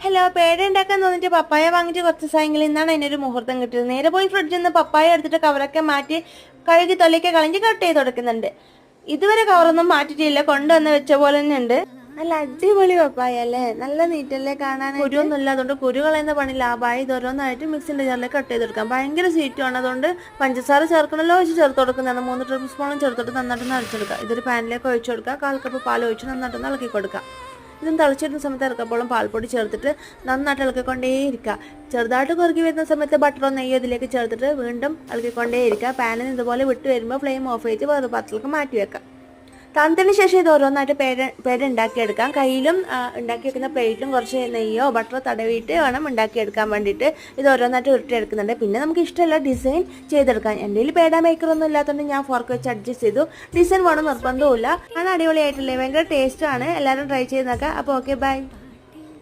Hello peda ഉണ്ടാക്കാൻ തോന്നിട്ട് പപ്പായ വാങ്ങിച്ച് കുറച്ച് ദിവസമെങ്കിൽ ഇന്നാണ് അതിനൊരു മുഹൂർത്തം കിട്ടിയത്. നേരെ പോയി ഫ്രിഡ്ജിൽ നിന്ന് പപ്പായ എടുത്തിട്ട് കവറൊക്കെ മാറ്റി കഴുകി തൊലയൊക്കെ കളഞ്ഞ് കട്ട് ചെയ്ത് കൊടുക്കുന്നുണ്ട്. ഇതുവരെ കവറൊന്നും മാറ്റിയിട്ടില്ല. കൊണ്ടുവന്ന് വെച്ച പോലെ തന്നെ ഉണ്ട്. നല്ല അടിപൊളി പപ്പായ അല്ലേ? നല്ല നീറ്റല്ലേ കാണാൻ കുരുവൊന്നുമില്ല. അതുകൊണ്ട് കുരു കളയുന്ന പണി ലാഭമായി. ഇത് ഓരോന്നായിട്ട് മിക്സിന്റെ ജാറിലേക്ക് കട്ട് ചെയ്തെടുക്കാം ഭയങ്കര ആണ്. അതുകൊണ്ട് പഞ്ചസാര ചേർക്കണമല്ലോ വെച്ച് ചേർത്ത് കൊടുക്കുന്നതാണ്. മൂന്ന് ടേബിൾ സ്പൂണും ചേർത്തിട്ട് നന്നായിട്ട് നിറച്ചെടുക്കുക ഇതൊരു പാനിലേക്ക് ഒഴിച്ചു കൊടുക്കുക കാൽ കപ്പ് പാൽ ഒഴിച്ച് നന്നായിട്ട് ഇളക്കി കൊടുക്കുക ഇതും തിളച്ചിരുന്ന സമയത്ത് ഇറക്കപ്പോഴും പാൽപ്പൊടി ചേർത്തിട്ട് നന്നായിട്ട് ഇളക്കിക്കൊണ്ടേയിരിക്കുക. ചെറുതായിട്ട് കുറുകി വരുന്ന സമയത്ത് ബട്ടറോ നെയ്യോ ഇതിലേക്ക് ചേർത്തിട്ട് വീണ്ടും ഇളക്കിക്കൊണ്ടേയിരിക്കുക. പാനിൽ ഇതുപോലെ വിട്ട് വരുമ്പോൾ ഫ്ലെയിം ഓഫ് ചെയ്ത് വേറെ പാത്രത്തിലേക്ക് മാറ്റി വെക്കാം തണുത്തതിന് ശേഷം ഇത് ഓരോന്നായിട്ട് പേര് പേര് ഉണ്ടാക്കിയെടുക്കാം കയ്യിലും ആ, ഉണ്ടാക്കി വെക്കുന്ന പ്ലേറ്റിലും കുറച്ച് നെയ്യോ ബട്ടറോ തടവിയിട്ട് വേണം ഉണ്ടാക്കിയെടുക്കാൻ വേണ്ടിയിട്ട് ഇത് ഓരോന്നായിട്ട് ഉരുട്ടിയെടുക്കുന്നുണ്ട്. പിന്നെ നമുക്ക് ഇഷ്ടമുള്ള ഡിസൈൻ ചെയ്തെടുക്കാം. എന്റെ കയ്യിൽ പേട മേക്കർ ഒന്നും ഇല്ലാത്തതുകൊണ്ട് ഞാൻ ഫോർക്ക് വെച്ച് അഡ്ജസ്റ്റ് ചെയ്തു. ഡിസൈൻ വേണം നിർബന്ധവുമില്ല. അത് അടിപൊളിയായിട്ടില്ലേ ഭയങ്കര ആണ്. എല്ലാവരും ട്രൈ ചെയ്ത് നോക്കാം അപ്പോൾ ഓക്കെ ബൈ